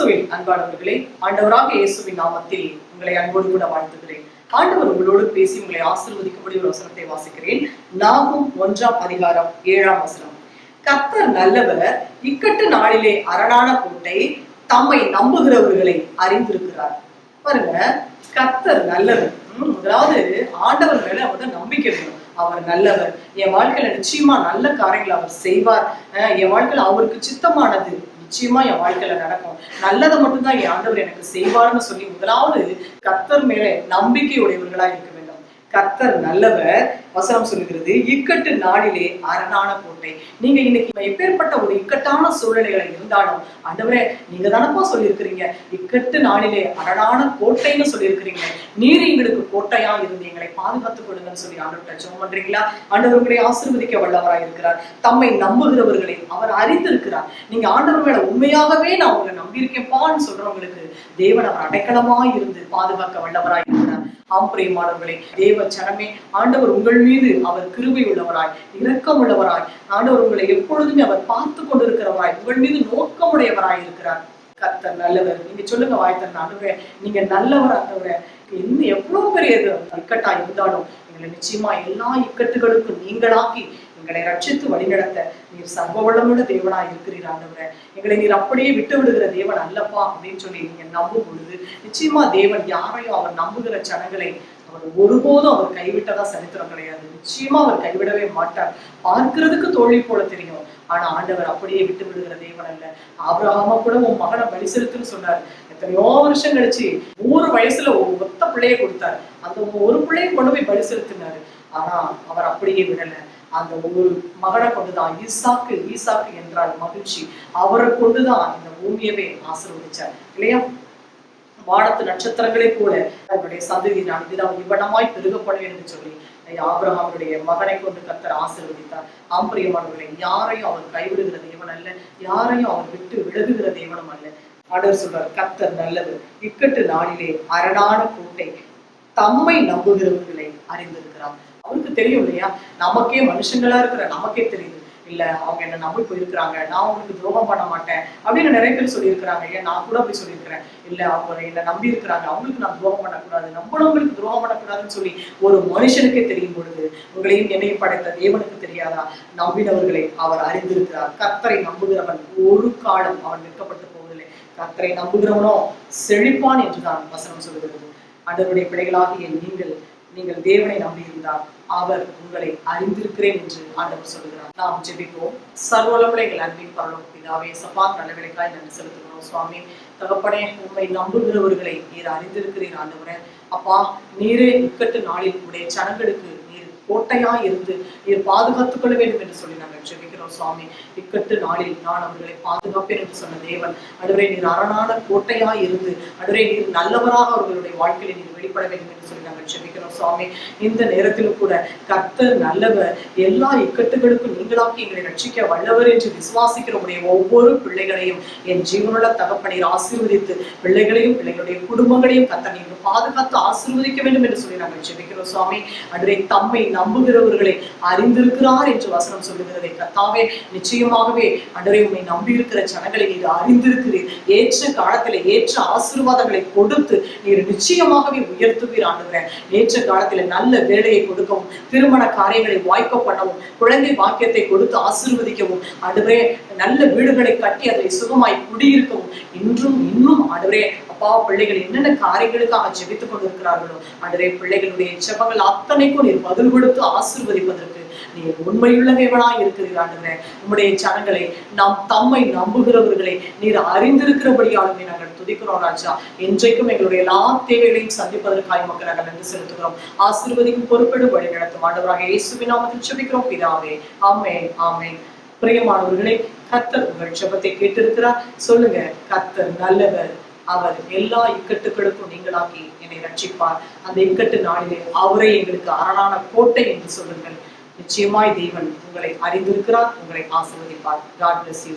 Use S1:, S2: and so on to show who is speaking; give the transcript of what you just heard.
S1: அன்பானவர்களே ஆண்டவராக இயேசுவின் நாமத்தில் உங்களை அன்போடு கூட வாழ்த்துகிறேன். ஆண்டவர் உங்களோடு பேசி உங்களை ஆசிர்வதிக்கக்கூடிய ஒரு வசனத்தை வாசிக்கிறேன். நாகும் ஒன்றாம் அதிகாரம் ஏழாம் வசனம். கத்தர் நல்லவர் இக்கட்டு நாளிலே அரணான கோட்டை தம்மை நம்புகிறவர்களை அறிந்திருக்கிறார். பாருங்க கத்தர் நல்லவர். ம், முதலாவது ஆண்டவர் மேல அவர் நம்பிக்கை வேணும் அவர் நல்லவர். என் வாழ்க்கையில நிச்சயமா நல்ல காரியங்களை அவர் செய்வார். என் வாழ்க்கையில அவருக்கு சித்தமானது நிச்சயமா என் வாழ்க்கையில நடக்கும். நல்லதை மட்டும்தான் என் ஆண்டவர் எனக்கு செய்வார்னு சொல்லி முதலாவது கத்தர் மேல நம்பிக்கையுடையவர்களா இருக்க கத்தர் நல்லவர் வசனம் சொல்கிறது இக்கட்டு நாளிலே அரணான கோட்டை. நீங்க இன்னைக்கு எப்பேற்பட்ட ஒரு இக்கட்டான சூழ்நிலைகளை இருந்தாலும் ஆண்டவரே நீங்க தானப்பா சொல்லியிருக்கிறீங்க? இக்கட்டு நாளிலே அரணான கோட்டைன்னு சொல்லியிருக்கிறீங்க. நீர் எங்களுக்கு கோட்டையா இருந்து எங்களை பாதுகாத்துக் கொடுங்கன்னு சொல்லி ஆண்டவர்கிட்ட ஜெபம் பண்றீங்களா? ஆண்டவர் உங்களை வல்லவராய் இருக்கிறார். தம்மை நம்புகிறவர்களை அவர் அறிந்திருக்கிறார். நீங்க ஆண்டவர் மேல உண்மையாகவே நான் உங்களை நம்பியிருக்கேன்பான்னு சொல்றவங்களுக்கு தேவன் அவர் அடைக்கலமாய் இருந்து பாதுகாக்க வல்லவராய் ஆம் பிரியமானவர்களே தேவ சனமே ஆண்டவர் உங்கள் மீது அவர் கிருபை உள்ளவராய் இரக்கம் உள்ளவராய் ஆண்டவர் உங்களை எப்பொழுதுமே அவர் பார்த்து கொண்டிருக்கிறவராய் உங்கள் மீது நோக்கமுடையவராய் இருக்கிறார். கர்த்தர் நல்லவர். நீங்க சொல்லுங்க வாய்த்தர் ஆண்டவரே நீங்க நல்லவர் ஆண்டவரே இன்னும் எவ்வளவு பெரிய இக்கட்டா இருந்தாலும் எங்களை நிச்சயமா எல்லா இக்கட்டுகளுக்கும் நீங்களாக்கி எங்களை ரட்சித்து வழிநடத்த நீர் சர்வ வளமுள்ள தேவனா இருக்கிறீர் ஆண்டவரே. எங்களை நீர் அப்படியே விட்டு விடுகிற தேவன் அல்லப்பா அப்படின்னு சொல்லி நீங்க நம்பும் பொழுது நிச்சயமா தேவன் யாரையும் அவர் நம்புகிற சனங்களை அவர் ஒருபோதும் அவர் கைவிட்டதா சரித்திரம் கிடையாது. நிச்சயமா அவர் கைவிடவே மாட்டார். பார்க்கிறதுக்கு தோழி போல தெரியும். ஆனா ஆண்டவர் அப்படியே விட்டு விடுகிற தேவன் அல்ல. ஆபிரகாம கூட உன் மகனை பலி செலுத்துன்னு சொன்னார். எத்தனையோ வருஷம் கழிச்சு நூறு வயசுல ஒரு ஒத்த பிள்ளைய கொடுத்தார். அந்த ஒரு பிள்ளையை கொண்டு போய் பலி செலுத்தினாரு ஆனா அவர் அப்படியே விடலை. அந்த ஒரு மகனை கொண்டுதான் ஈசாக்கு ஈசாக்கு என்றால் மகிழ்ச்சி. அவரை கொண்டுதான் இந்த பூமியவே ஆசிர்வதிச்சார். இல்லையா? வானத்து நட்சத்திரங்களே போல அவருடைய சந்ததி நான் இதுதான் இவனமாய் பெருகப்படுவேன் என்று சொல்லி ஆபிரகாமுடைய மகனை கொண்டு கத்தர் ஆசீர்வதித்தார். ஆம்பரியமானவர்களை யாரையும் அவர் கைவிடுகிற தேவன் அல்ல யாரையும் அவர் விட்டு விலகுகிற தேவனும் அல்ல. ஆடர் சொல்றார் கத்தர் நல்லது இக்கட்டு நாளிலே அரணான கோட்டை தம்மை நம்புகிறவர்களை அறிந்திருக்கிறார். அவனுக்கு தெரியும் இல்லையா? நமக்கே மனுஷங்களா இருக்கிற நமக்கே தெரியுது. இல்ல அவங்க என்ன நம்பி போயிருக்கிறாங்க. நான் அவங்களுக்கு துரோகம் பண்ண மாட்டேன் அப்படின்னு நிறைய பேர் சொல்லியிருக்கிறாங்க. ஏன் நான் கூட அப்படி சொல்லியிருக்கிறேன். இல்ல அவங்க என்ன நம்பி இருக்கிறாங்க. அவங்களுக்கு நான் துரோகம் பண்ணக்கூடாது. நம்மளவங்களுக்கு துரோகம் பண்ணக்கூடாதுன்னு சொல்லி ஒரு மனுஷனுக்கே தெரியும் பொழுது உங்களையும் என்னையும் படைத்த தேவனுக்கு தெரியாதா? நம்பினவர்களை அவர் அறிந்திருக்கிறார். கத்தரை நம்புகிறவன் ஒரு காலம் அவன் நிற்கப்பட்டு போவதில்லை. கத்தரை நம்புகிறவனோ செழிப்பான் என்றுதான் வசனம் சொல்லுகிறது. அதனுடைய பிள்ளைகளாகிய நீங்கள் நீங்கள் தேவனை நம்பியிருந்தால் அவர் உங்களை அறிந்திருக்கிறேன் என்று ஆண்டவர் சொல்கிறார் நாம் ஜெபிப்போம். சர்வளவுல எங்கள் அன்பின் பரலோக பிதாவே சப்பா நல்ல விலைக்காய் நன்றி செலுத்துகிறோம். சுவாமி தகப்பனே உண்மை நம்புகிறவர்களை நீர் அறிந்திருக்கிறீர் ஆண்டவரே. அப்பா நீரே இக்கட்டு நாளில் உடைய சனங்களுக்கு கோட்டையா இருந்து நீர் பாதுகாத்துக் கொள்ள வேண்டும் என்று சொல்லி நாங்கள் ஜெபிக்கிறோம் சுவாமி. இக்கட்டு நாளில் நான் அவர்களை பாதுகாப்பேன் என்று சொன்ன தேவன். அடுவரை நீர் அரணான கோட்டையா இருந்து அடுவரை நீர் நல்லவராக அவர்களுடைய வாழ்க்கையில நீர் வெளிப்பட வேண்டும் என்று சொல்லி நாங்கள் ஜெபிக்கிறோம் சுவாமி. இந்த நேரத்திலும் கூட கர்த்தர் நல்லவர். எல்லா இக்கட்டுகளுக்கும் நீங்களாக்கி எங்களை ரட்சிக்க வல்லவர் என்று விசுவாசிக்கிற உடைய ஒவ்வொரு பிள்ளைகளையும் என் ஜீவனுள்ள தகப்பனீர் ஆசீர்வதித்து பிள்ளைகளையும் பிள்ளைகளுடைய குடும்பங்களையும் கத்த பாதுகாத்து ஆசீர்வதிக்க வேண்டும் என்று சொல்லி நாங்கள் ஜெபிக்கிறோம் சுவாமி. அடுவரை தம்மை நம்புகிறவர்களை அறிந்திருக்கிறார் என்று வசனம் சொல்லுகிறதை. கத்தாவே நிச்சயமாகவே அன்றரை உண்மை நம்பி இருக்கிற ஜனங்களை நீர் அறிந்திருக்கிறீர். ஏற்ற காலத்துல ஏற்ற ஆசீர்வாதங்களை கொடுத்து நீர் நிச்சயமாகவே உயர்த்துவீர் ஆண்டுகிறேன் ஏற்ற காலத்துல நல்ல வேலையை கொடுக்கவும் திருமண காரியங்களை வாய்க்க பண்ணவும் குழந்தை வாக்கியத்தை கொடுத்து ஆசீர்வதிக்கவும் ஆண்டவரே நல்ல வீடுகளை கட்டி அதை சுகமாய் குடியிருக்கவும் இன்றும் இன்னும் ஆண்டவரே அப்பா பிள்ளைகள் என்னென்ன காரியங்களுக்காக ஜெபித்துக் கொண்டிருக்கிறார்களோ ஆண்டவரே பிள்ளைகளுடைய ஜெபங்கள் அத்தனைக்கும் நீர் பதில் கொடுத்து ஆசிர்வதிப்பதற்கு நீர் உண்மையுள்ள தேவனாய் இருக்கிறீர் உம்முடைய ஜனங்களை நாம் தம்மை நம்புகிறவர்களை நீர் அறிந்திருக்கிறபடியாலுமே நாங்கள் துதிக்கிறோம் ராஜா. இன்றைக்கும் எங்களுடைய எல்லா தேவைகளையும் சந்திப்பதற்காக மக்கள் நாங்கள் நன்றி செலுத்துகிறோம். ஆசீர்வதிக்கும் பொறுப்பெடு வழி நடத்தும் ஆண்டவராக இயேசுவின் நாமத்தில் ஜெபிக்கிறோம். பிதாவே ஆமே ஆமே பிரியமானவர்களே கத்தர் உங்கள் ஜபத்தை கேட்டிருக்கிறார். சொல்லுங்க கத்தர் நல்லவர். அவர் எல்லா இக்கட்டுகளுக்கும் நீங்களாக்கி என்னை ரட்சிப்பார். அந்த இக்கட்டு நாளிலே அவரே எங்களுக்கு அரணான கோட்டை என்று சொல்லுங்கள். நிச்சயமாய் தேவன் உங்களை அறிந்திருக்கிறார் உங்களை ஆசிர்வதிப்பார். God bless you